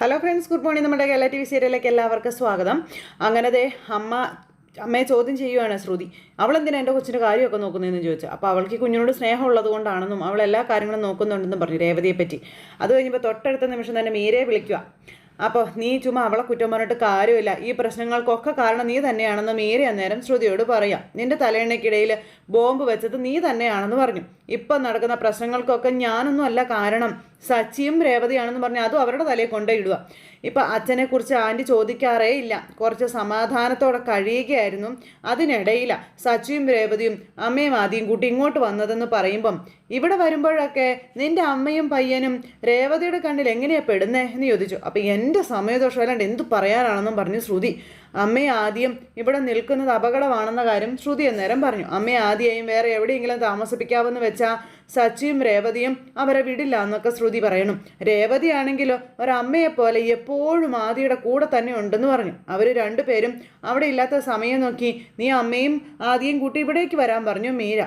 Hello friends good morning നമ്മുടെ Kerala T V സീരിയലിലേക്ക് എല്ലാവർക്കും സ്വാഗതം. അങ്ങനെ ദേ അമ്മ അമ്മയെ ചോദ്യം ചെയ്യുവാണ് ശ്രുതി. അവൾ എന്തിനാ എന്റെ കൊച്ചിന്റെ കാര്യമൊക്കെ നോക്കുന്നതെന്ന് ചോദിച്ചു. അപ്പോൾ അവൾക്ക് കുഞ്ഞിനോട് സ്നേഹമുള്ളത് കൊണ്ടാണെന്നും അവൾ എല്ലാ കാര്യങ്ങളും നോക്കുന്നുണ്ടെന്നും പറഞ്ഞു രേവതിയെ പറ്റി. അത് കഴിഞ്ഞപ്പോൾ തൊട്ടടുത്ത നിമിഷം തന്നെ മീരയെ വിളിക്കുക അപ്പോൾ നീ ചുമ്മാ അവളെ കുറ്റം പറഞ്ഞിട്ട് കാര്യമില്ല. ഈ പ്രശ്നങ്ങൾക്കൊക്കെ കാരണം നീ തന്നെയാണെന്ന് മീര അന്നേരം ശ്രുതിയോട് പറയാം. നിന്റെ തലയിണയ്ക്കിടയിൽ ബോംബ് വെച്ചത് നീ തന്നെയാണെന്ന് പറഞ്ഞു. ഇപ്പം നടക്കുന്ന പ്രശ്നങ്ങൾക്കൊക്കെ ഞാനൊന്നും അല്ല കാരണം. സച്ചിയും രേവതിയാണെന്ന് പറഞ്ഞാൽ അതും അവരുടെ തലയിൽ കൊണ്ടുപോയിടുക. ഇപ്പം അച്ഛനെക്കുറിച്ച് ആന്റി ചോദിക്കാറേ ഇല്ല. കുറച്ച് സമാധാനത്തോടെ കഴിയുകയായിരുന്നു. അതിനിടയില സച്ചിയും രേവതിയും അമ്മയും ആദ്യം കൂട്ടി ഇങ്ങോട്ട് വന്നതെന്ന് പറയുമ്പം ഇവിടെ വരുമ്പോഴൊക്കെ നിന്റെ അമ്മയും പയ്യനും രേവതിയുടെ കണ്ണിൽ എങ്ങനെയാണ് പെടുന്നേ എന്ന് ചോദിച്ചു. അപ്പം എന്റെ സമയദോഷം അല്ലാണ്ട് എന്ത് പറയാനാണെന്നും പറഞ്ഞു ശ്രുതി അമ്മയെ ആദ്യം ഇവിടെ നിൽക്കുന്നത് അപകടമാണെന്ന കാര്യം ശ്രുതി അന്നേരം പറഞ്ഞു. അമ്മയെ ആദ്യമായും വേറെ എവിടെയെങ്കിലും താമസിപ്പിക്കാമെന്ന് വെച്ചാൽ സച്ചിയും രേവതിയും അവരെ വിടില്ല എന്നൊക്കെ ശ്രുതി പറയണം. രേവതിയാണെങ്കിലോ ഒരമ്മയെപ്പോലെ എപ്പോഴും ആദിയുടെ കൂടെ തന്നെ ഉണ്ടെന്ന് പറഞ്ഞു. അവർ രണ്ടുപേരും അവിടെ ഇല്ലാത്ത സമയം നോക്കി നീ അമ്മയും ആദ്യം കൂട്ടി ഇവിടേക്ക് വരാൻ പറഞ്ഞു മീര.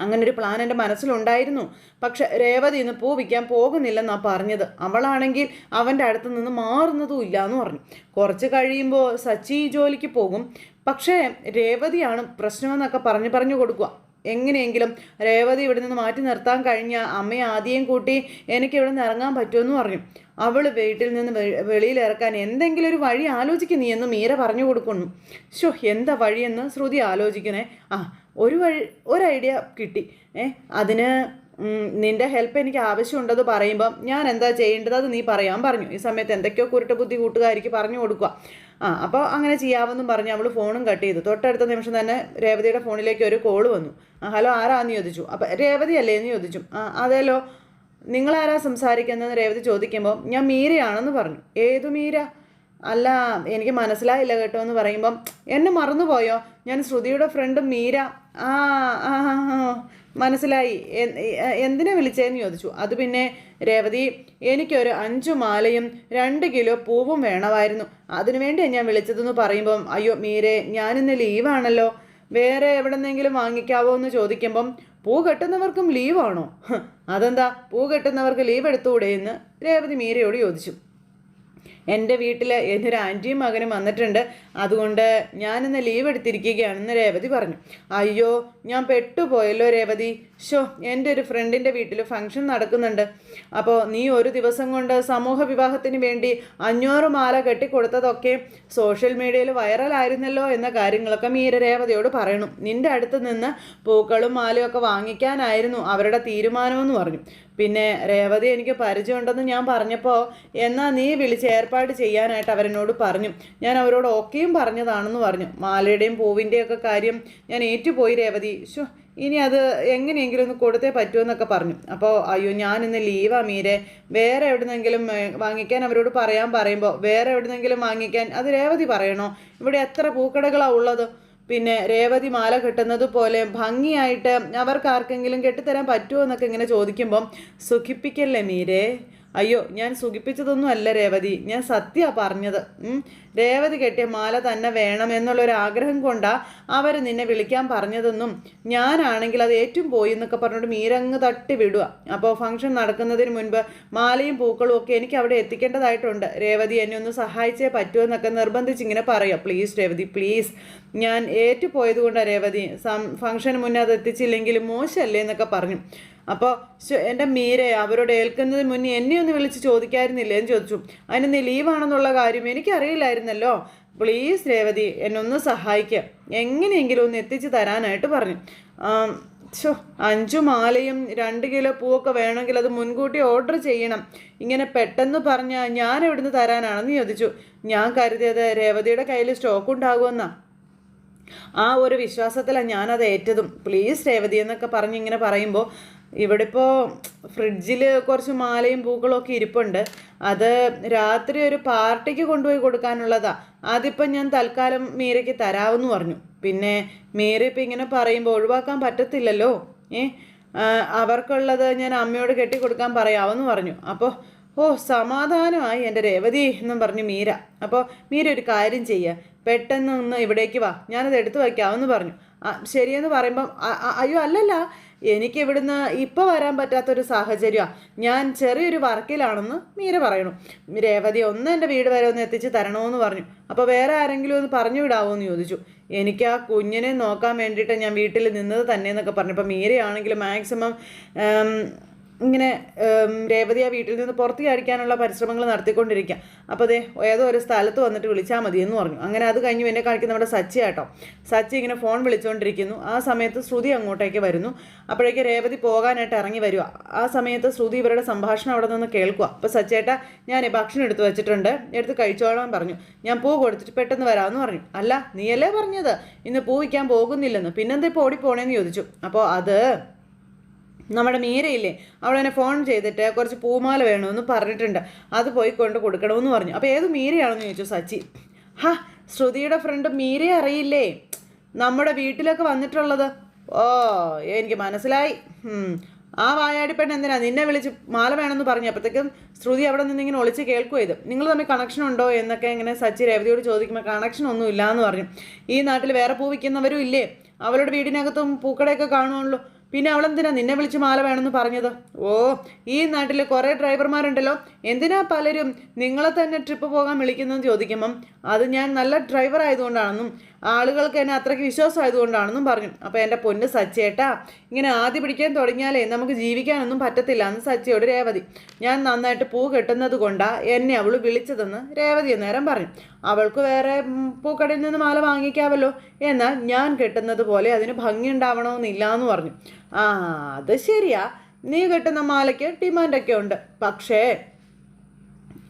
അങ്ങനെ ഒരു പ്ലാൻ എന്റെ മനസ്സിലുണ്ടായിരുന്നു. പക്ഷെ രേവതി ഇന്ന് പൂ വിൽക്കാൻ പോകുന്നില്ലെന്നാണ് പറഞ്ഞത്. അവളാണെങ്കിൽ അവന്റെ അടുത്ത് നിന്ന് മാറുന്നതും ഇല്ല എന്ന് പറഞ്ഞു. കുറച്ച് കഴിയുമ്പോൾ സച്ചി ജോലിക്ക് പോകും. പക്ഷേ രേവതിയാണ് പ്രശ്നമെന്നൊക്കെ പറഞ്ഞു പറഞ്ഞു കൊടുക്കുക. എങ്ങനെയെങ്കിലും രേവതി ഇവിടെ നിന്ന് മാറ്റി നിർത്താൻ കഴിഞ്ഞ അമ്മയെ ആദ്യം കൂട്ടി എനിക്ക് ഇവിടെ നിന്ന് ഇറങ്ങാൻ പറ്റുമെന്ന് പറഞ്ഞു. അവൾ വീട്ടിൽ നിന്ന് വെളിയിൽ ഇറക്കാൻ എന്തെങ്കിലും ഒരു വഴി ആലോചിക്കും നീ എന്ന് മീര പറഞ്ഞു കൊടുക്കുന്നു. ഷോ എന്താ വഴിയെന്ന് ശ്രുതി ആലോചിക്കണേ ആ ഒരു വഴി ഒരു ഐഡിയ കിട്ടി. ഏ അതിന് നിന്റെ ഹെൽപ്പ് എനിക്ക് ആവശ്യമുണ്ടെന്ന് പറയുമ്പം ഞാൻ എന്താ ചെയ്യേണ്ടത് അത് നീ പറയാൻ പറഞ്ഞു. ഈ സമയത്ത് എന്തൊക്കെയോ കുരുട്ട ബുദ്ധി കൂട്ടുകാരിക്ക് പറഞ്ഞു കൊടുക്കുക. ആ അപ്പോൾ അങ്ങനെ ചെയ്യാമെന്നും പറഞ്ഞ് അവൾ ഫോണും കട്ട് ചെയ്തു. തൊട്ടടുത്ത നിമിഷം തന്നെ രേവതിയുടെ ഫോണിലേക്ക് ഒരു കോൾ വന്നു. ആ ഹലോ ആരാന്ന് ചോദിച്ചു? അപ്പം രേവതി അല്ലേ? എന്ന് ചോദിച്ചു. ആ അതേലോ നിങ്ങളാരാ സംസാരിക്കുന്നതെന്ന്? രേവതി ചോദിക്കുമ്പോൾ ഞാൻ മീരയാണെന്ന് പറഞ്ഞു. ഏതു മീര? അല്ല എനിക്ക് മനസ്സിലായില്ല കേട്ടോ എന്ന് പറയുമ്പം എന്നെ മറന്നുപോയോ? ഞാൻ ശ്രുതിയുടെ ഫ്രണ്ട് മീര. ആ ആ മനസ്സിലായി. എന്തിനാ വിളിച്ചതെന്ന് ചോദിച്ചു. അത് പിന്നെ രേവതി എനിക്കൊരു അഞ്ചു മാലയും രണ്ട് കിലോ പൂവും വേണമായിരുന്നു. അതിനു വേണ്ടിയാണ് ഞാൻ വിളിച്ചതെന്ന് പറയുമ്പം അയ്യോ മീരെ ഞാനിന്ന് ലീവാണല്ലോ. വേറെ എവിടെന്നെങ്കിലും വാങ്ങിക്കാവോ എന്ന് ചോദിക്കുമ്പം പൂ കെട്ടുന്നവർക്കും ലീവാണോ? അതെന്താ? പൂ കെട്ടുന്നവർക്ക് ലീവ് എടുത്തുകൂടെ എന്ന് രേവതി മീരയോട് ചോദിച്ചു. എന്റെ വീട്ടിൽ എന്റെ ആന്റിയും മകനും വന്നിട്ടുണ്ട്. അതുകൊണ്ട് ഞാനിന്ന് ലീവ് എടുത്തിരിക്കുകയാണെന്ന് രേവതി പറഞ്ഞു. അയ്യോ ഞാൻ പെട്ടുപോയല്ലോ രേവതി. ഷോ എന്റെ ഒരു ഫ്രണ്ടിന്റെ വീട്ടിൽ ഫംഗ്ഷൻ നടക്കുന്നുണ്ട്. അപ്പോൾ നീ ഒരു ദിവസം കൊണ്ട് സമൂഹ വിവാഹത്തിന് വേണ്ടി അഞ്ഞൂറ് മാല കെട്ടിക്കൊടുത്തതൊക്കെ സോഷ്യൽ മീഡിയയിൽ വൈറലായിരുന്നല്ലോ എന്ന കാര്യങ്ങളൊക്കെ മീര രേവതിയോട് പറയണം. നിന്റെ അടുത്ത് നിന്ന് പൂക്കളും മാലയും ഒക്കെ വാങ്ങിക്കാനായിരുന്നു അവരുടെ തീരുമാനമെന്ന് പറഞ്ഞു. പിന്നെ രേവതി എനിക്ക് പരിചയമുണ്ടെന്ന് ഞാൻ പറഞ്ഞപ്പോൾ എന്നാൽ നീ വിളിച്ച് ഏർപ്പാട് ചെയ്യാനായിട്ട് അവരെന്നോട് പറഞ്ഞു. ഞാൻ അവരോട് ഓക്കെയും പറഞ്ഞതാണെന്ന് പറഞ്ഞു. മാലയുടെയും പൂവിന്റെയും ഒക്കെ കാര്യം ഞാൻ ഏറ്റുപോയി രേവതി. ഷോ ഇനി അത് എങ്ങനെയെങ്കിലും ഒന്ന് കൊടുത്തേ പറ്റുമെന്നൊക്കെ പറഞ്ഞു. അപ്പോൾ അയ്യോ ഞാൻ ഇന്ന് ലീവാ മീരെ. വേറെ എവിടുന്നെങ്കിലും വാങ്ങിക്കാൻ അവരോട് പറയാൻ പറയുമ്പോൾ വേറെ എവിടുന്നെങ്കിലും വാങ്ങിക്കാൻ അത് രേവതി പറയണോ? ഇവിടെ എത്ര പൂക്കടകളാണ് ഉള്ളത്? പിന്നെ രേവതി മാല കെട്ടുന്നത് പോലെ ഭംഗിയായിട്ട് അവർക്ക് ആർക്കെങ്കിലും കെട്ടിത്തരാൻ പറ്റുമോ എന്നൊക്കെ ഇങ്ങനെ ചോദിക്കുമ്പം സുഖിപ്പിക്കല്ലേ മീരേ? അയ്യോ ഞാൻ സുഖിപ്പിച്ചതൊന്നും അല്ല രേവതി. ഞാൻ സത്യ പറഞ്ഞത്. രേവതി കെട്ടിയ മാല തന്നെ വേണം എന്നുള്ളൊരു ആഗ്രഹം കൊണ്ടാ അവർ നിന്നെ വിളിക്കാൻ പറഞ്ഞതെന്നും ഞാനാണെങ്കിൽ അത് ഏറ്റവും പോയി എന്നൊക്കെ പറഞ്ഞിട്ട് മീരങ്ങ് തട്ടി വിടുക അപ്പോൾ ഫംഗ്ഷൻ നടക്കുന്നതിന് മുൻപ് മാലയും പൂക്കളും ഒക്കെ എനിക്ക് അവിടെ എത്തിക്കേണ്ടതായിട്ടുണ്ട്. രേവതി എന്നെ ഒന്ന് സഹായിച്ചേ പറ്റുമെന്നൊക്കെ നിർബന്ധിച്ച് ഇങ്ങനെ പറയാം. Please Revathi please. ഞാൻ ഏറ്റുപോയത് കൊണ്ടാണ് രേവതി ഫംഗ്ഷന് മുന്നേ അത് എത്തിച്ചില്ലെങ്കിൽ മോശമല്ലേ എന്നൊക്കെ പറഞ്ഞു. അപ്പോൾ എന്റെ മീരെ അവരോട് ഏൽക്കുന്നതിന് മുന്നേ എന്നെ ഒന്ന് വിളിച്ച് ചോദിക്കായിരുന്നില്ലേ എന്ന് ചോദിച്ചു. അതിന് നീ ലീവാണെന്നുള്ള കാര്യം എനിക്കറിയില്ലായിരുന്നല്ലോ. പ്ലീസ് രേവതി എന്നൊന്ന് സഹായിക്കുക എങ്ങനെയെങ്കിലും ഒന്ന് എത്തിച്ച് തരാനായിട്ട് പറഞ്ഞു. ഷോ അഞ്ചു മാലയും രണ്ട് കിലോ പൂവൊക്കെ വേണമെങ്കിൽ അത് മുൻകൂട്ടി ഓർഡർ ചെയ്യണം. ഇങ്ങനെ പെട്ടെന്ന് പറഞ്ഞാൽ ഞാൻ എവിടുന്ന് തരാനാണെന്ന് ചോദിച്ചു. ഞാൻ കരുതിയത് രേവതിയുടെ കയ്യിൽ സ്റ്റോക്ക് ഉണ്ടാകുമെന്നാണ് ആ ഒരു വിശ്വാസത്തിലാണ് ഞാനത് ഏറ്റതും. പ്ലീസ് രേവതി എന്നൊക്കെ പറഞ്ഞ് ഇങ്ങനെ പറയുമ്പോൾ ഇവിടെ ഇപ്പോൾ ഫ്രിഡ്ജിൽ കുറച്ച് മാലയും പൂക്കളൊക്കെ ഇരിപ്പുണ്ട്. അത് രാത്രി ഒരു പാർട്ടിക്ക് കൊണ്ടുപോയി കൊടുക്കാനുള്ളതാ. അതിപ്പം ഞാൻ തൽക്കാലം മീരയ്ക്ക് തരാമെന്ന് പറഞ്ഞു. പിന്നെ മീര ഇപ്പം ഇങ്ങനെ പറയുമ്പോൾ ഒഴിവാക്കാൻ പറ്റത്തില്ലല്ലോ. ഏ? അവർക്കുള്ളത് ഞാൻ അമ്മയോട് കെട്ടി കൊടുക്കാൻ പറയാമെന്ന് പറഞ്ഞു. അപ്പോൾ ഓ സമാധാനമായി എന്റെ രേവതി എന്നും പറഞ്ഞു മീര. അപ്പോൾ മീര ഒരു കാര്യം ചെയ്യുക പെട്ടെന്ന് ഒന്ന് ഇവിടേക്ക് വാ. ഞാനത് എടുത്തു വയ്ക്കാമെന്ന് പറഞ്ഞു. ശരിയെന്ന് പറയുമ്പം അയ്യോ അല്ലല്ല. എനിക്ക് ഇവിടുന്ന് ഇപ്പോൾ വരാൻ പറ്റാത്തൊരു സാഹചര്യമാണ് ഞാൻ ചെറിയൊരു വർക്കിലാണെന്ന് മീര പറയണു. രേവതി ഒന്ന് എന്റെ വീട് വരെ ഒന്ന് എത്തിച്ച് തരണമെന്ന് പറഞ്ഞു. അപ്പോൾ വേറെ ആരെങ്കിലും ഒന്ന് പറഞ്ഞു വിടാവോ എന്ന് ചോദിച്ചു. എനിക്ക് ആ കുഞ്ഞിനെ നോക്കാൻ വേണ്ടിയിട്ട് ഞാൻ വീട്ടിൽ നിന്നത് തന്നെ എന്നൊക്കെ പറഞ്ഞപ്പോൾ മീരയാണെങ്കിൽ മാക്സിമം ഇങ്ങനെ രേവതി ആ വീട്ടിൽ നിന്ന് പുറത്ത് ചാടിക്കാനുള്ള പരിശ്രമങ്ങൾ നടത്തിക്കൊണ്ടിരിക്കുക അപ്പോൾ അതെ ഏതോ ഒരു സ്ഥലത്ത് വന്നിട്ട് വിളിച്ചാൽ മതി എന്ന് പറഞ്ഞു. അങ്ങനെ അത് കഴിഞ്ഞ് എന്നെ കാണിക്കുന്ന നമ്മുടെ സച്ചി ആട്ടോ സച്ചി ഇങ്ങനെ ഫോൺ വിളിച്ചുകൊണ്ടിരിക്കുന്നു ആ സമയത്ത് ശ്രുതി അങ്ങോട്ടേക്ക് വരുന്നു. അപ്പോഴേക്ക് രേവതി പോകാനായിട്ട് ഇറങ്ങി വരിക. ആ സമയത്ത് ശ്രുതി ഇവരുടെ സംഭാഷണം അവിടെ നിന്ന് കേൾക്കുക. അപ്പോൾ സച്ചേട്ടാ ഞാൻ ഭക്ഷണം എടുത്തു വെച്ചിട്ടുണ്ട്. എടുത്ത് കഴിച്ചോളാൻ പറഞ്ഞു. ഞാൻ പൂ കൊടുത്തിട്ട് പെട്ടെന്ന് വരാമെന്ന് പറഞ്ഞു. അല്ല നീയല്ലേ പറഞ്ഞത്? ഇന്ന് പൂ വയ്ക്കാൻ പോകുന്നില്ലെന്ന്. പിന്നെന്താ ഇപ്പോൾ ഓടിപ്പോണേന്ന് ചോദിച്ചു. അപ്പോൾ അത് നമ്മുടെ മീരയില്ലേ അവളെന്നെ ഫോൺ ചെയ്തിട്ട് കുറച്ച് പൂമാല വേണമെന്ന് പറഞ്ഞിട്ടുണ്ട്. അത് പോയി കൊണ്ട് കൊടുക്കണമെന്ന് പറഞ്ഞു. അപ്പോൾ ഏത് മീരയാണെന്ന് ചോദിച്ചു സച്ചി. ഹാ ശ്രുതിയുടെ ഫ്രണ്ട് മീരയെ അറിയില്ലേ? നമ്മുടെ വീട്ടിലൊക്കെ വന്നിട്ടുള്ളത്. ഓ എനിക്ക് മനസ്സിലായി. ആ വായാടി പെണ്ണ് എന്തിനാ? നിന്നെ വിളിച്ച് മാല വേണമെന്ന് പറഞ്ഞു. അപ്പോഴത്തേക്കും ശ്രുതി അവിടെ നിന്ന് ഇങ്ങനെ ഒളിച്ച് കേൾക്കുക ഇത് നിങ്ങൾ തമ്മിൽ കണക്ഷൻ ഉണ്ടോ? എന്നൊക്കെ ഇങ്ങനെ സച്ചി രേവതിയോട് ചോദിക്കുമ്പോൾ കണക്ഷൻ ഒന്നും ഇല്ല എന്ന് പറഞ്ഞു. ഈ നാട്ടിൽ വേറെ പൂ വിൽക്കുന്നവരും ഇല്ലേ? അവരുടെ വീടിനകത്തും പൂക്കടയൊക്കെ കാണുമല്ലോ പിന്നെ അവളെന്തിനാ നിന്നെ വിളിച്ച് മാല വേണമെന്ന് പറഞ്ഞത്? ഓ ഈ നാട്ടിൽ കുറേ ഡ്രൈവർമാരുണ്ടല്ലോ. എന്തിനാ പലരും നിങ്ങളെ തന്നെ ട്രിപ്പ് പോകാൻ വിളിക്കുന്നതെന്ന് ചോദിക്കുമ്പം അത് ഞാൻ നല്ല ഡ്രൈവർ ആയതുകൊണ്ടാണെന്നും ആളുകൾക്ക് എന്നെ അത്രയ്ക്ക് വിശ്വാസമായതുകൊണ്ടാണെന്നും പറഞ്ഞു. അപ്പോൾ എന്റെ പൊന്ന് സച്ചേട്ടാ ഇങ്ങനെ ആദ്യ പിടിക്കാൻ തുടങ്ങിയാലേ നമുക്ക് ജീവിക്കാനൊന്നും പറ്റത്തില്ല എന്ന് സച്ചിയോട് രേവതി. ഞാൻ നന്നായിട്ട് പൂ കെട്ടുന്നത് കൊണ്ടാണ് എന്നെ അവൾ വിളിച്ചതെന്ന് രേവതി അന്നേരം പറഞ്ഞു. അവൾക്ക് വേറെ പൂക്കടയിൽ നിന്ന് മാല വാങ്ങിക്കാമല്ലോ എന്നാൽ ഞാൻ കെട്ടുന്നത് പോലെ അതിന് ഭംഗി ഉണ്ടാവണമെന്നില്ല എന്ന് പറഞ്ഞു. ആ അത് ശരിയാ. നീ കെട്ടുന്ന മാലയ്ക്ക് ഡിമാൻഡൊക്കെ ഉണ്ട്. പക്ഷേ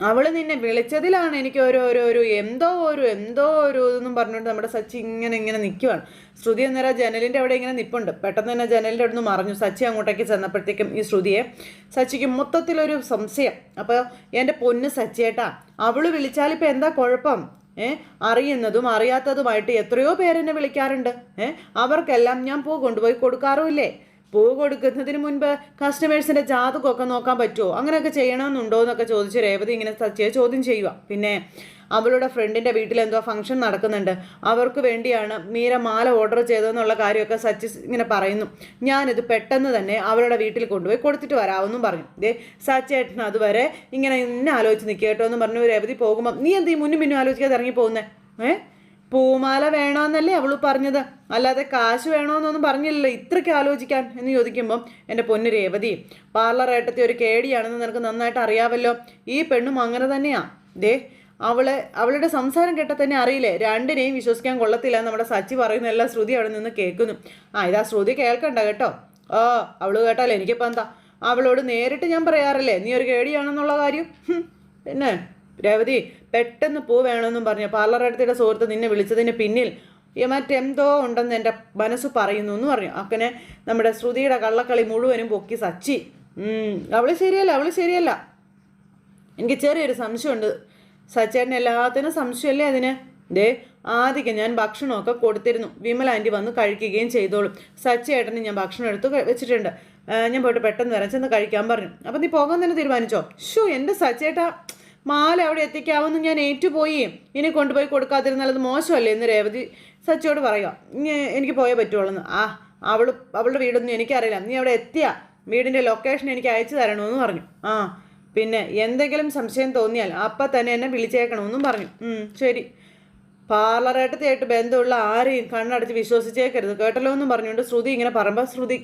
അവൾ നിന്നെ വിളിച്ചതിലാണ് എനിക്ക് ഓരോ ഓരോ ഒരു എന്തോ ഒരു എന്തോ ഒരു ഇതെന്നും പറഞ്ഞുകൊണ്ട് നമ്മുടെ സച്ചി ഇങ്ങനെ ഇങ്ങനെ നിൽക്കുവാണ് ശ്രുതി അന്നേരം ജനലിന്റെ അവിടെ ഇങ്ങനെ നിൽപ്പുണ്ട് പെട്ടെന്ന് തന്നെ ജനലിന്റെ അവിടെ നിന്ന് മറിഞ്ഞു. സച്ചി അങ്ങോട്ടേക്ക് ചെന്നപ്പോഴത്തേക്കും ഈ ശ്രുതിയെ സച്ചിക്ക് മൊത്തത്തിലൊരു സംശയം. അപ്പോൾ എന്റെ പൊന്ന് സച്ചിയേട്ടാ അവൾ വിളിച്ചാലിപ്പോൾ എന്താ കുഴപ്പം? ഏ അറിയുന്നതും അറിയാത്തതുമായിട്ട് എത്രയോ പേരെന്നെ വിളിക്കാറുണ്ട്. ഏ അവർക്കെല്ലാം ഞാൻ പൂ കൊണ്ടുപോയി കൊടുക്കാറുമില്ലേ? പൂ കൊടുക്കുന്നതിന് മുൻപ് കസ്റ്റമേഴ്സിന്റെ ജാതകമൊക്കെ നോക്കാൻ പറ്റുമോ അങ്ങനെയൊക്കെ ചെയ്യണമെന്നുണ്ടോ എന്നൊക്കെ ചോദിച്ച് രേവതി ഇങ്ങനെ സച്ചിയെ ചോദ്യം ചെയ്യുക പിന്നെ അവളുടെ ഫ്രണ്ടിന്റെ വീട്ടിൽ എന്തോ ഫംഗ്ഷൻ നടക്കുന്നുണ്ട്. അവർക്ക് വേണ്ടിയാണ് മീര മാല ഓർഡർ ചെയ്തതെന്നുള്ള കാര്യമൊക്കെ സച്ചി ഇങ്ങനെ പറയുന്നു. ഞാനിത് പെട്ടെന്ന് തന്നെ അവളുടെ വീട്ടിൽ കൊണ്ടുപോയി കൊടുത്തിട്ട് വരാമെന്നും പറഞ്ഞു. ദേ സച്ചേട്ടൻ അതുവരെ ഇങ്ങനെ ഇന്നെ ആലോചിച്ച് നിൽക്കുക കേട്ടോ എന്ന് പറഞ്ഞു. രേവതി പോകുമ്പോൾ നീ എന്ത് ഈ മുന്നും പിന്നും ആലോചിക്കാതെ ഇറങ്ങി പോകുന്നേ ഏ? പൂമാല വേണമെന്നല്ലേ അവൾ പറഞ്ഞത്? അല്ലാതെ കാശ് വേണമെന്നൊന്നും പറഞ്ഞില്ലല്ലോ ഇത്രയ്ക്ക് ആലോചിക്കാൻ എന്ന് ചോദിക്കുമ്പം എന്റെ പൊന്നു രേവതി പാർലർ ഏട്ടത്തി ഒരു കേടിയാണെന്ന് നിനക്ക് നന്നായിട്ട് അറിയാവല്ലോ. ഈ പെണ്ണും അങ്ങനെ തന്നെയാ. ദേ അവളെ അവളുടെ സംസാരം കേട്ടാൽ തന്നെ അറിയില്ലേ? രണ്ടിനെയും വിശ്വസിക്കാൻ കൊള്ളത്തില്ല നമ്മുടെ സച്ചി പറയുന്ന എല്ലാ ശ്രുതി അവിടെ നിന്ന് കേൾക്കുന്നു. ആ ഇതാ ശ്രുതി കേൾക്കണ്ട കേട്ടോ. ഓ അവൾ കേട്ടാലോ എനിക്കിപ്പോൾ എന്താ? അവളോട് നേരിട്ട് ഞാൻ പറയാറില്ലേ? നീ ഒരു കേടിയാണെന്നുള്ള കാര്യം? പിന്നെ? രേവതി പെട്ടെന്ന് പൂ വേണമെന്നും പറഞ്ഞു. പാർലർ സുഹൃത്ത് നിന്നെ വിളിച്ചതിന് പിന്നിൽ മറ്റെന്തോ ഉണ്ടെന്ന് എന്റെ മനസ്സ് പറയുന്നു എന്ന് പറഞ്ഞു. അക്കനെ നമ്മുടെ ശ്രുതിയുടെ കള്ളക്കളി മുഴുവനും പൊക്കി സച്ചി. ഉം, അവൾ ശരിയല്ല അവൾ ശരിയല്ല. എനിക്ക് ചെറിയൊരു സംശയമുണ്ട്. സച്ചേട്ടൻ എല്ലാത്തിനും സംശയമല്ലേ അതിന്? ദേ ആദ്യമൊക്കെ ഞാൻ ഭക്ഷണമൊക്കെ കൊടുത്തിരുന്നു. വിമല ആന്റി വന്ന് കഴിക്കുകയും ചെയ്തോളും. സച്ചേട്ടന് ഞാൻ ഭക്ഷണം എടുത്ത് വെച്ചിട്ടുണ്ട്. ഞാൻ പോയിട്ട് പെട്ടെന്ന് വരാൻ ചെന്ന് കഴിക്കാൻ പറഞ്ഞു. അപ്പം നീ പോകാൻ തന്നെ തീരുമാനിച്ചോ? ഷോ എന്റെ സച്ചേട്ടാ. മാല അവിടെ എത്തിക്കാവുന്ന ഞാൻ ഏറ്റുപോയി. ഇനി കൊണ്ടുപോയി കൊടുക്കാതിരുന്നാൽ അത് മോശമല്ലേ എന്ന് രേവതി സച്ചിയോട് പറയുക എനിക്ക് പോയേ പറ്റുള്ളൂ ആ അവൾ അവളുടെ വീടൊന്നും എനിക്കറിയില്ല. നീ അവിടെ എത്തിയ. വീടിന്റെ ലൊക്കേഷൻ എനിക്ക് അയച്ചു തരണമെന്ന് പറഞ്ഞു. ആ പിന്നെ എന്തെങ്കിലും സംശയം തോന്നിയാൽ അപ്പം തന്നെ എന്നെ വിളിച്ചേക്കണമെന്നും പറഞ്ഞു. ശരി. പാർലറേട്ടത്തെയായിട്ട് ബന്ധമുള്ള ആരെയും കണ്ണടച്ച് വിശ്വസിച്ചേക്കരുത്. കേട്ടല്ലോ എന്നും പറഞ്ഞുകൊണ്ട് ശ്രുതി ഇങ്ങനെ പറയുമ്പോൾ ശ്രുതി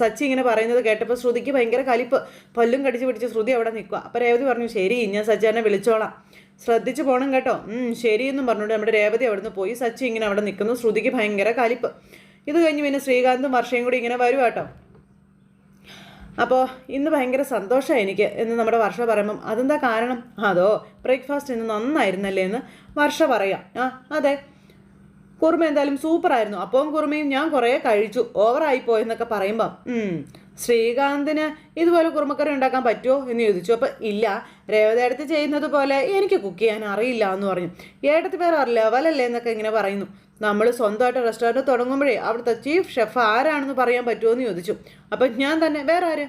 സച്ചി ഇങ്ങനെ പറയുന്നത് കേട്ടപ്പോൾ ശ്രുതിക്ക് ഭയങ്കര കലിപ്പ്. പല്ലും കടിച്ച് പിടിച്ച് ശ്രുതി അവിടെ നിൽക്കുക. അപ്പോൾ രേവതി പറഞ്ഞു ശരി ഞാൻ സച്ചിനെ വിളിച്ചോളാം. ശ്രദ്ധിച്ചു പോകണം കേട്ടോ. ശരിയെന്നും പറഞ്ഞുകൊണ്ട് നമ്മുടെ രേവതി അവിടുന്ന് പോയി. സച്ചി ഇങ്ങനെ അവിടെ നിൽക്കുന്നു. ശ്രുതിക്ക് ഭയങ്കര കലിപ്പ്. ഇത് കഴിഞ്ഞ് പിന്നെ ശ്രീകാന്തും വർഷയും കൂടി ഇങ്ങനെ വരും കേട്ടോ. അപ്പോൾ ഇന്ന് ഭയങ്കര സന്തോഷമാണ് എനിക്ക് എന്ന് നമ്മുടെ വർഷ പറയുമ്പം അതെന്താ കാരണം? അതോ ബ്രേക്ക്ഫാസ്റ്റ് ഇന്ന് നന്നായിരുന്നല്ലേ? എന്ന് വർഷ പറയാം. ആ അതെ. കുറുമ എന്തായാലും സൂപ്പറായിരുന്നു അപ്പവും കുറുമയും ഞാൻ കുറേ കഴിച്ചു. ഓവറായി പോയെന്നൊക്കെ പറയുമ്പം ശ്രീകാന്തിന് ഇതുപോലെ കുറുമക്കറി ഉണ്ടാക്കാൻ പറ്റുമോ എന്ന് ചോദിച്ചു. അപ്പോൾ ഇല്ല രേവതി എടുത്ത് ചെയ്യുന്നത് പോലെ എനിക്ക് കുക്ക് ചെയ്യാൻ അറിയില്ല എന്ന് പറഞ്ഞു. ഏട്ടത്തി വേറെ ലെവലല്ലേ എന്നൊക്കെ ഇങ്ങനെ പറയുന്നു. നമ്മൾ സ്വന്തമായിട്ട് റെസ്റ്റോറന്റ് തുടങ്ങുമ്പോഴേ അവിടുത്തെ ചീഫ് ഷെഫ് ആരാണെന്ന് പറയാൻ പറ്റുമോ എന്ന് ചോദിച്ചു. അപ്പം ഞാൻ തന്നെ വേറെ ആര്?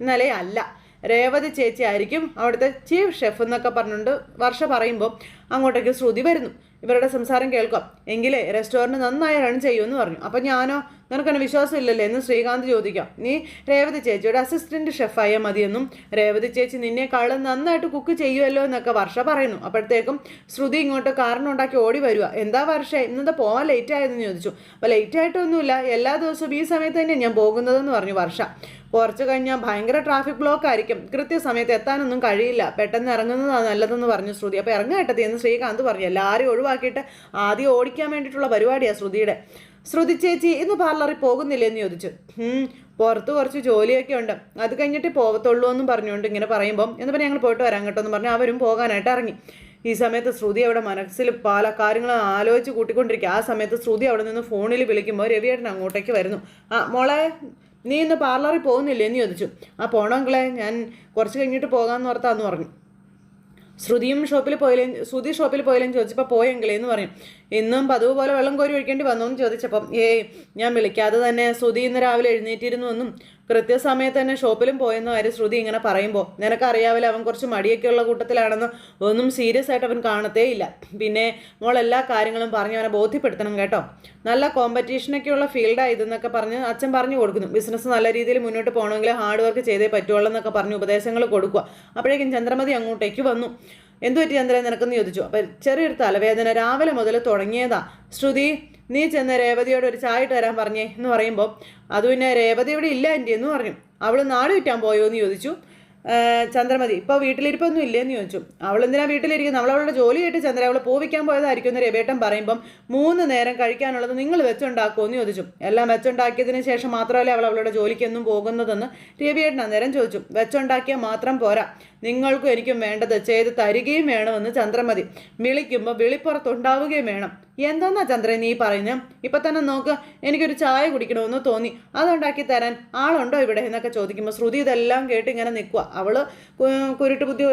ഇന്നലെ അല്ല. രേവതി ചേച്ചി ആയിരിക്കും അവിടുത്തെ ചീഫ് ഷെഫ് എന്നൊക്കെ പറഞ്ഞുകൊണ്ട് വർഷ പറയുമ്പോൾ അങ്ങോട്ടേക്ക് ശ്രുതി വരുന്നു. ഇവരുടെ സംസാരം കേൾക്കാം. എങ്കിലേ റെസ്റ്റോറന്റ് നന്നായി റൺ ചെയ്യുമെന്ന് പറഞ്ഞു. അപ്പം ഞാനോ നിനക്കെന്നെ വിശ്വാസം ഇല്ലല്ലേ എന്ന് ശ്രീകാന്ത് ചോദിക്കാം. നീ രേവതി ചേച്ചിയുടെ അസിസ്റ്റന്റ് ഷെഫായാൽ മതിയെന്നും രേവതി ചേച്ചി നിന്നെക്കാളും നന്നായിട്ട് കുക്ക് ചെയ്യുമല്ലോ എന്നൊക്കെ വർഷ പറയുന്നു. അപ്പോഴത്തേക്കും ശ്രുതി ഇങ്ങോട്ട് കാറിനുണ്ടാക്കി ഓടി വരിക എന്താ വർഷ ഇന്നത്തെ പോവാൻ ലേറ്റ് ആയതെന്ന് ചോദിച്ചു. അപ്പോൾ ലേറ്റ് ആയിട്ടൊന്നുമില്ല എല്ലാ ദിവസവും ഈ സമയത്ത് തന്നെ ഞാൻ പോകുന്നതെന്ന് പറഞ്ഞു വർഷ. കുറച്ച് കഴിഞ്ഞാൽ ഭയങ്കര ട്രാഫിക് ബ്ലോക്ക് ആയിരിക്കും. കൃത്യസമയത്ത് എത്താനൊന്നും കഴിയില്ല. പെട്ടെന്ന് ഇറങ്ങുന്നതാണ് നല്ലതെന്ന് പറഞ്ഞു ശ്രുതി. അപ്പോൾ ഇറങ്ങാട്ടത്തി എന്ന് ശ്രീകാന്ത് പറഞ്ഞു. എല്ലാവരും ഒഴിവാക്കിയിട്ട് ആദ്യം ഓടിക്കാൻ വേണ്ടിയിട്ടുള്ള പരിപാടിയാണ് ശ്രുതിയുടെ. ശ്രുതി ചേച്ചി ഇന്ന് പാർലറിൽ പോകുന്നില്ലേ എന്ന് ചോദിച്ചു. "ഉം, പുറത്ത് കുറച്ച് ജോലിയൊക്കെ ഉണ്ട്. അത് കഴിഞ്ഞിട്ട് പോകത്തുള്ളൂ എന്നും പറഞ്ഞുകൊണ്ട് ഇങ്ങനെ പറയുമ്പം എന്ന് പറഞ്ഞാൽ ഞങ്ങൾ പോയിട്ട് വരാൻ കേട്ടോ എന്ന് പറഞ്ഞ് അവരും പോകാനായിട്ട് ഇറങ്ങി. ഈ സമയത്ത് ശ്രുതി അവിടെ മനസ്സിൽ പല കാര്യങ്ങളും ആലോചിച്ച് കൂട്ടിക്കൊണ്ടിരിക്കുക. ആ സമയത്ത് ശ്രുതി അവിടെ നിന്ന് ഫോണിൽ വിളിക്കുമ്പോൾ രവിയേട്ടൻ അങ്ങോട്ടേക്ക് വരുന്നു. ആ മോളെ നീ ഇന്ന് പാർലറിൽ പോകുന്നില്ലേ എന്ന് ചോദിച്ചു. ആ പോണമെങ്കിലേ ഞാൻ കുറച്ച് കഴിഞ്ഞിട്ട് പോകാമെന്ന് ഓർത്താന്ന് പറഞ്ഞു. ശ്രുതിയും ഷോപ്പിൽ പോയില്ലേ ശ്രുതി ഷോപ്പിൽ പോയില്ലെന്ന് ചോദിച്ചപ്പോൾ പോയെങ്കിലേ എന്ന് പറയും. ഇന്നും പതിവ് പോലെ വെള്ളം കോരി ഒഴിക്കേണ്ടി വന്നു? എന്ന് ചോദിച്ചപ്പം ഏയ് ഞാൻ വിളിക്കാതെ തന്നെ ശ്രുതി ഇന്ന് രാവിലെ എഴുന്നേറ്റിരുന്നു എന്നും കൃത്യസമയത്ത് തന്നെ ഷോപ്പിലും പോയെന്ന് കാര്യം ശ്രുതി ഇങ്ങനെ പറയുമ്പോൾ നിനക്കറിയാവില്ല അവൻ കുറച്ച് മടിയൊക്കെ ഉള്ള കൂട്ടത്തിലാണെന്ന് ഒന്നും സീരിയസ് ആയിട്ട് അവൻ കാണത്തേ ഇല്ല പിന്നെ മോൾ എല്ലാ കാര്യങ്ങളും പറഞ്ഞ് അവനെ ബോധ്യപ്പെടുത്തണം കേട്ടോ. നല്ല കോമ്പറ്റീഷനൊക്കെയുള്ള ഫീൽഡാണ് ഇതെന്നൊക്കെ പറഞ്ഞ് അച്ഛൻ പറഞ്ഞു കൊടുക്കുന്നു. ബിസിനസ് നല്ല രീതിയിൽ മുന്നോട്ട് പോകണമെങ്കിൽ ഹാർഡ് വർക്ക് ചെയ്തേ പറ്റുള്ളൂ എന്നൊക്കെ പറഞ്ഞ് ഉപദേശങ്ങൾ കൊടുക്കുക അപ്പോഴേക്കും ചന്ദ്രമതി അങ്ങോട്ടേക്ക് വന്നു. എന്തു പറ്റി ചന്ദ്രൻ? നിനക്കെന്ന് ചോദിച്ചു. അപ്പം ചെറിയൊരു തലവേദന രാവിലെ മുതൽ തുടങ്ങിയതാ. ശ്രുതി നീ ചെന്ന് രേവതിയോട് ഒരു ചായ ഇട്ട് തരാൻ പറഞ്ഞേ എന്ന് പറയുമ്പോൾ അത് പിന്നെ രേവതി ഇവിടെ ഇല്ല എന്റെ എന്ന് പറഞ്ഞു. അവൾ നാട് വിറ്റാൻ പോയോ? എന്ന് ചോദിച്ചു. ചന്ദ്രമതി ഇപ്പോൾ വീട്ടിലിരിപ്പൊന്നും ഇല്ലേന്ന് ചോദിച്ചു. അവൾ എന്തിനാ വീട്ടിലിരിക്കുന്നത് അവളുടെ ജോലി ആയിട്ട് ചന്ദ്ര അവൾ പോവിക്കാൻ പോയതായിരിക്കും എന്ന് രേവേട്ടൻ പറയുമ്പം മൂന്ന് നേരം കഴിക്കാനുള്ളത് നിങ്ങൾ വെച്ചുണ്ടാക്കുമോ എന്ന് ചോദിച്ചു. എല്ലാം വെച്ചുണ്ടാക്കിയതിന് ശേഷം മാത്രമല്ലേ അവൾ അവളുടെ ജോലിക്കൊന്നും പോകുന്നതെന്ന് രവിയേട്ടൻ അന്നേരം ചോദിച്ചു. വെച്ചുണ്ടാക്കിയാൽ മാത്രം പോരാ. നിങ്ങൾക്കും എനിക്കും വേണ്ടത് ചെയ്ത് തരികയും വേണമെന്ന് ചന്ദ്രമതി വിളിക്കുമ്പോൾ വിളിപ്പുറത്തുണ്ടാവുകയും വേണം. എന്തോന്നാ ചന്ദ്രൻ നീ പറയുന്നത് ഇപ്പം തന്നെ നോക്ക് എനിക്കൊരു ചായ കുടിക്കണമെന്ന് തോന്നി. അതുണ്ടാക്കി തരാൻ ആളുണ്ടോ ഇവിടെ? എന്നൊക്കെ ചോദിക്കുമ്പോൾ ശ്രുതി ഇതെല്ലാം കേട്ട് ഇങ്ങനെ നിൽക്കുക അവൾ കുരുട്ട് ബുദ്ധി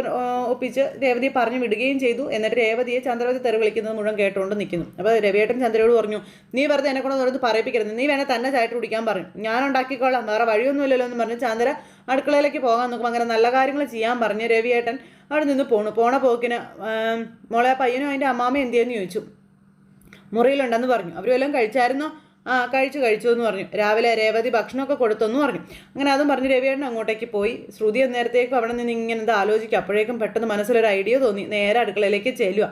ഒപ്പിച്ച് രേവതിയെ പറഞ്ഞു വിടുകയും ചെയ്തു. എന്നിട്ട് രേവതിയെ ചന്ദ്രവതി തെറി വിളിക്കുന്നത് മുഴുവൻ കേട്ടുകൊണ്ട് നിൽക്കുന്നു അപ്പോൾ രവിയേട്ടൻ ചന്ദ്രയോട് പറഞ്ഞു നീ വെറുതെ എന്നെ കൊണ്ട് ഓരോന്ന് പറയിപ്പിക്കരുത്. നീ വേണേൽ തന്നെ ചായട്ട് കുടിക്കാൻ പറഞ്ഞു ഞാൻ ഉണ്ടാക്കിക്കോളാം. വേറെ വഴിയൊന്നുമില്ലല്ലോ എന്ന് പറഞ്ഞ് ചന്ദ്ര അടുക്കളയിലേക്ക് പോകാൻ നോക്കുമ്പോൾ അങ്ങനെ നല്ല കാര്യങ്ങൾ ചെയ്യാൻ പറഞ്ഞ് രവിയേട്ടൻ അവിടെ നിന്ന് പോണു. പോണ പോക്കിന് മോളെ പയ്യനും അതിന്റെ അമ്മാമ എന്തിയെന്ന് ചോദിച്ചു. മുറിയിലുണ്ടെന്ന് പറഞ്ഞു. അവരെല്ലാം കഴിച്ചായിരുന്നോ? ആ കഴിച്ചു കഴിച്ചു എന്ന് പറഞ്ഞു. രാവിലെ രേവതി ഭക്ഷണമൊക്കെ കൊടുത്തെന്ന് പറഞ്ഞു. അങ്ങനെ അതും പറഞ്ഞ് രവിയേട്ടൻ അങ്ങോട്ടേക്ക് പോയി. ശ്രുതി അന്നേരത്തേക്കും അവിടെ നിന്ന് ഇങ്ങനെ ആലോചിക്കുക അപ്പോഴേക്കും പെട്ടെന്ന് മനസ്സിലൊരു ഐഡിയ തോന്നി. നേരെ അടുക്കളയിലേക്ക് ചെല്ലുക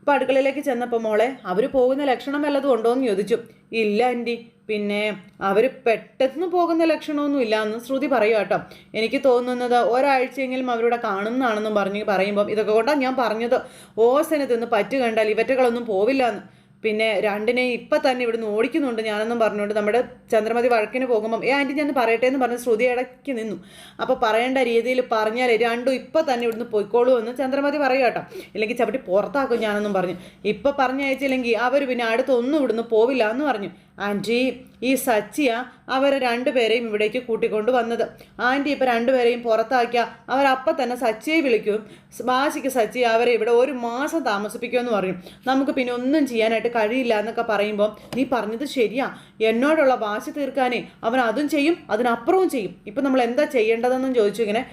അപ്പോൾ അടുക്കളയിലേക്ക് ചെന്നപ്പോൾ മോളെ അവർ പോകുന്ന ലക്ഷണം വല്ലതും ഉണ്ടോ എന്ന് ചോദിച്ചു. ഇല്ല ആന്റി. പിന്നെ അവർ പെട്ടെന്ന് പോകുന്ന ലക്ഷണമൊന്നും ഇല്ല എന്ന് ശ്രുതി പറയുക കേട്ടോ. എനിക്ക് തോന്നുന്നത് ഒരാഴ്ചയെങ്കിലും അവരിവിടെ കാണുന്നതാണെന്നും പറഞ്ഞ് പറയുമ്പം ഇതൊക്കെ കൊണ്ടാണ് ഞാൻ പറഞ്ഞത്. ഓസനെ തിന്ന് പറ്റു കണ്ടാൽ ഇവറ്റകളൊന്നും പോവില്ല എന്ന്. പിന്നെ രണ്ടിനെ ഇപ്പം തന്നെ ഇവിടുന്ന് ഓടിക്കുന്നുണ്ട് ഞാനൊന്നും പറഞ്ഞുകൊണ്ട് നമ്മുടെ ചന്ദ്രമതി വഴക്കിന് പോകുമ്പം ഏ ആന്റി ഞാൻ പറയട്ടെ എന്ന് പറഞ്ഞ് ശ്രുതി ഇടയ്ക്ക് നിന്നു. അപ്പോൾ പറയേണ്ട രീതിയിൽ പറഞ്ഞാൽ രണ്ടും ഇപ്പം തന്നെ ഇവിടുന്ന് പോയിക്കോളൂ എന്ന് ചന്ദ്രമതി പറയുക കേട്ടോ. ഇല്ലെങ്കിൽ ചവിട്ടി പുറത്താക്കും ഞാനെന്നും പറഞ്ഞു. ഇപ്പം പറഞ്ഞയച്ചില്ലെങ്കിൽ അവർ പിന്നെ അടുത്തൊന്നും ഇവിടുന്ന് പോവില്ല എന്ന് പറഞ്ഞു. ആന്റി ഈ സച്ചിയ അവരെ രണ്ടുപേരെയും ഇവിടേക്ക് കൂട്ടിക്കൊണ്ട് വന്നത്. ആന്റി ഇപ്പം രണ്ടുപേരെയും പുറത്താക്കിയ അവരപ്പം തന്നെ സച്ചിയെ വിളിക്കും. വാശിക്ക് സച്ചി അവരെ ഇവിടെ ഒരു മാസം താമസിപ്പിക്കുമെന്ന് പറയും. നമുക്ക് പിന്നെ ഒന്നും ചെയ്യാനായിട്ട് കഴിയില്ല എന്നൊക്കെ പറയുമ്പോൾ നീ പറഞ്ഞത് ശരിയാ. എന്നോടുള്ള വാശി തീർക്കാനേ അവൻ അതും ചെയ്യും അതിനപ്പുറവും ചെയ്യും. ഇപ്പം നമ്മൾ എന്താ ചെയ്യേണ്ടതെന്നും ചോദിച്ചു ഇങ്ങനെ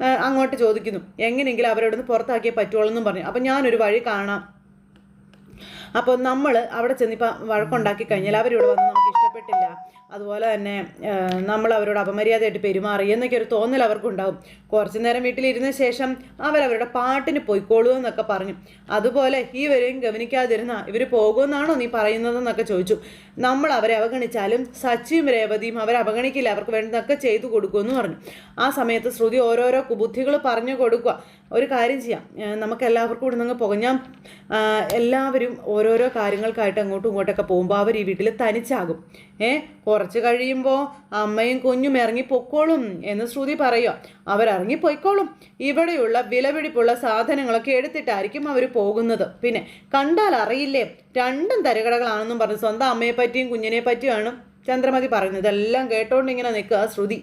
അങ്ങോട്ട് ചോദിക്കുന്നു. എങ്ങനെയെങ്കിലും അവരോടൊന്ന് പുറത്താക്കിയേ പറ്റുള്ളൂ എന്നും പറഞ്ഞു. അപ്പം ഞാനൊരു വഴി കാണാം. അപ്പോൾ നമ്മൾ അവിടെ ചെന്നിപ്പോൾ വഴക്കുണ്ടാക്കി കഴിഞ്ഞാൽ അവരിവിടെ വന്ന് നമുക്ക് ഇഷ്ടപ്പെട്ടില്ല. അതുപോലെ തന്നെ നമ്മൾ അവരോട് അപമര്യാദയായിട്ട് പെരുമാറി എന്നൊക്കെ ഒരു തോന്നൽ അവർക്കുണ്ടാവും. കുറച്ച് നേരം വീട്ടിലിരുന്ന ശേഷം അവരവരുടെ പാട്ടിന് പോയിക്കോളൂ എന്നൊക്കെ പറഞ്ഞു. അതുപോലെ ഈ ഇവരെയും ഗമനിക്കാതിരുന്ന ഇവർ പോകുമെന്നാണോ നീ പറയുന്നതെന്നൊക്കെ ചോദിച്ചു. നമ്മൾ അവരെ അവഗണിച്ചാലും സച്ചിയും രേവതിയും അവരെ അവഗണിക്കില്ല. അവർക്ക് വേണ്ടതൊക്കെ ചെയ്തു കൊടുക്കുമെന്ന് പറഞ്ഞു. ആ സമയത്ത് ശ്രുതി ഓരോരോ കുബുദ്ധികൾ പറഞ്ഞു കൊടുക്കുക. ഒരു കാര്യം ചെയ്യാം. ഏഹ് നമുക്ക് എല്ലാവർക്കും കൂടെ നിങ്ങൾ പുകഞ്ഞാൽ എല്ലാവരും ഓരോരോ കാര്യങ്ങൾക്കായിട്ട് അങ്ങോട്ടും ഇങ്ങോട്ടൊക്കെ പോകുമ്പോൾ അവർ ഈ വീട്ടിൽ തനിച്ചാകും. ഏ കുറച്ച് കഴിയുമ്പോൾ അമ്മയും കുഞ്ഞും ഇറങ്ങി പൊക്കോളും എന്ന് ശ്രുതി പറയുക അവരിറങ്ങിപ്പോയിക്കോളും ഇവിടെയുള്ള വിലപിടിപ്പുള്ള സാധനങ്ങളൊക്കെ എടുത്തിട്ടായിരിക്കും അവർ പോകുന്നത്. പിന്നെ കണ്ടാൽ അറിയില്ലേ രണ്ടും തരകടകളാണെന്നും പറഞ്ഞ് സ്വന്തം അമ്മയെ പറ്റിയും കുഞ്ഞിനെ പറ്റിയുമാണ് ചന്ദ്രമതി പറയുന്നു ഇതെല്ലാം കേട്ടോണ്ട് ഇങ്ങനെ നിൽക്കുക ശ്രുതി.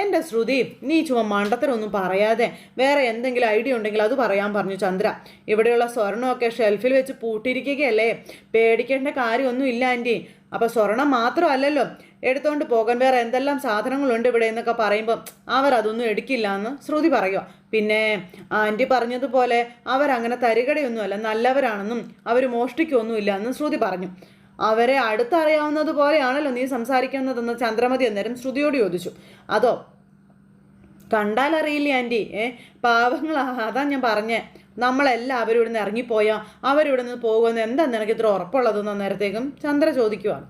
എന്റെ ശ്രുതി നീ ചുമ മണ്ടത്തരൊന്നും പറയാതെ വേറെ എന്തെങ്കിലും ഐഡിയ ഉണ്ടെങ്കിൽ അത് പറയാൻ പറഞ്ഞു ചന്ദ്ര. ഇവിടെയുള്ള സ്വർണമൊക്കെ ഷെൽഫിൽ വെച്ച് പൂട്ടിയിരിക്കുകയല്ലേ? പേടിക്കേണ്ട കാര്യമൊന്നും ഇല്ല ആന്റി. അപ്പോൾ സ്വർണം മാത്രമല്ലല്ലോ. എടുത്തോണ്ട് പോകാൻ വേറെ എന്തെല്ലാം സാധനങ്ങളുണ്ട് ഇവിടെ എന്നൊക്കെ പറയുമ്പോൾ അവരതൊന്നും എടുക്കില്ല എന്ന് ശ്രുതി പറയുക പിന്നെ ആന്റി പറഞ്ഞതുപോലെ അവരങ്ങനെ തരികടയൊന്നുമല്ല നല്ലവരാണെന്നും അവർ മോഷ്ടിക്കൊന്നുമില്ല എന്നും ശ്രുതി പറഞ്ഞു. അവരെ അടുത്തറിയാവുന്നത് പോലെയാണല്ലോ നീ സംസാരിക്കുന്നതെന്ന് ചന്ദ്രമതി അന്നേരം ശ്രുതിയോട് ചോദിച്ചു. അതോ? കണ്ടാൽ അറിയില്ല ആന്റി? ഏ പാവങ്ങളാ അതാ ഞാൻ പറഞ്ഞേ. നമ്മളെല്ലാവരും ഇവിടുന്ന് ഇറങ്ങിപ്പോയാൽ അവരിവിടെ നിന്ന് പോകുമെന്ന് എന്താ നിനക്ക് ഇത്ര ഉറപ്പുള്ളതെന്ന് നേരത്തേക്കും ചന്ദ്ര ചോദിക്കുവാണ്.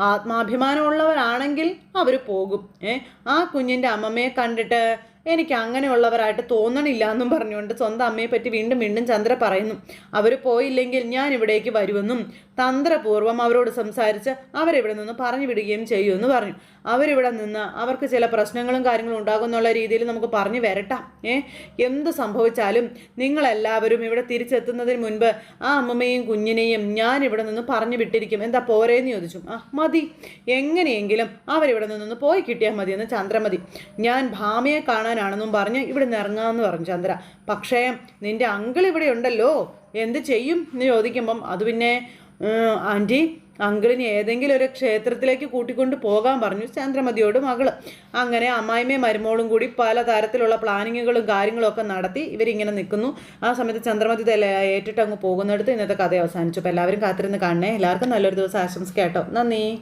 ആത്മാഭിമാനമുള്ളവരാണെങ്കിൽ അവർ പോകും. ഏ ആ കുഞ്ഞിന്റെ അമ്മമ്മയെ കണ്ടിട്ട് എനിക്ക് അങ്ങനെയുള്ളവരായിട്ട് തോന്നണില്ല എന്നും പറഞ്ഞുകൊണ്ട് സ്വന്തം അമ്മയെ പറ്റി വീണ്ടും വീണ്ടും ചന്ദ്ര പറയുന്നു. അവർ പോയില്ലെങ്കിൽ ഞാൻ ഇവിടേക്ക് വരുമെന്നും തന്ത്രപൂർവം അവരോട് സംസാരിച്ച് അവരിവിടെ നിന്ന് പറഞ്ഞു വിടുകയും ചെയ്യുമെന്ന് പറഞ്ഞു. അവരിവിടെ നിന്ന് അവർക്ക് ചില പ്രശ്നങ്ങളും കാര്യങ്ങളും ഉണ്ടാകുന്നുള്ള രീതിയിൽ നമുക്ക് പറഞ്ഞു വരട്ടാം. ഏ? എന്ത് സംഭവിച്ചാലും നിങ്ങളെല്ലാവരും ഇവിടെ തിരിച്ചെത്തുന്നതിന് മുൻപ് ആ അമ്മമ്മയും കുഞ്ഞിനെയും ഞാൻ ഇവിടെ നിന്ന് പറഞ്ഞു വിട്ടിരിക്കും. എന്താ പോരേന്ന് ചോദിച്ചു. ആ മതി. എങ്ങനെയെങ്കിലും അവരിവിടെ നിന്നൊന്ന് പോയി കിട്ടിയാൽ മതി എന്ന് ചന്ദ്രമതി ഞാൻ ഭാമയെ കാണാനാണെന്നും പറഞ്ഞ് ഇവിടെ നിന്ന് ഇറങ്ങാമെന്ന് പറഞ്ഞു ചന്ദ്ര. പക്ഷേ നിന്റെ അങ്കിൾ ഇവിടെ ഉണ്ടല്ലോ. എന്ത് ചെയ്യും എന്ന് ചോദിക്കുമ്പം അത് പിന്നെ ആന്റി അങ്കിളിനെ ഏതെങ്കിലും ഒരു ക്ഷേത്രത്തിലേക്ക് കൂട്ടിക്കൊണ്ട് പോകാൻ പറഞ്ഞു ചന്ദ്രമതിയോട് മകൾ. അങ്ങനെ അമ്മായിമ്മയും മരുമോളും കൂടി പല തരത്തിലുള്ള പ്ലാനിങ്ങുകളും കാര്യങ്ങളും ഒക്കെ നടത്തി ഇവരിങ്ങനെ നിൽക്കുന്നു. ആ സമയത്ത് ചന്ദ്രമതി ഏറ്റിട്ട് അങ്ങ് പോകുന്നിടത്ത് ഇന്നത്തെ കഥ അവസാനിച്ചു. അപ്പോൾ എല്ലാവരും കാത്തിരുന്ന് കാണണേ. എല്ലാവർക്കും നല്ലൊരു ദിവസം ആശംസിക്കാം കേട്ടോ. നന്ദി.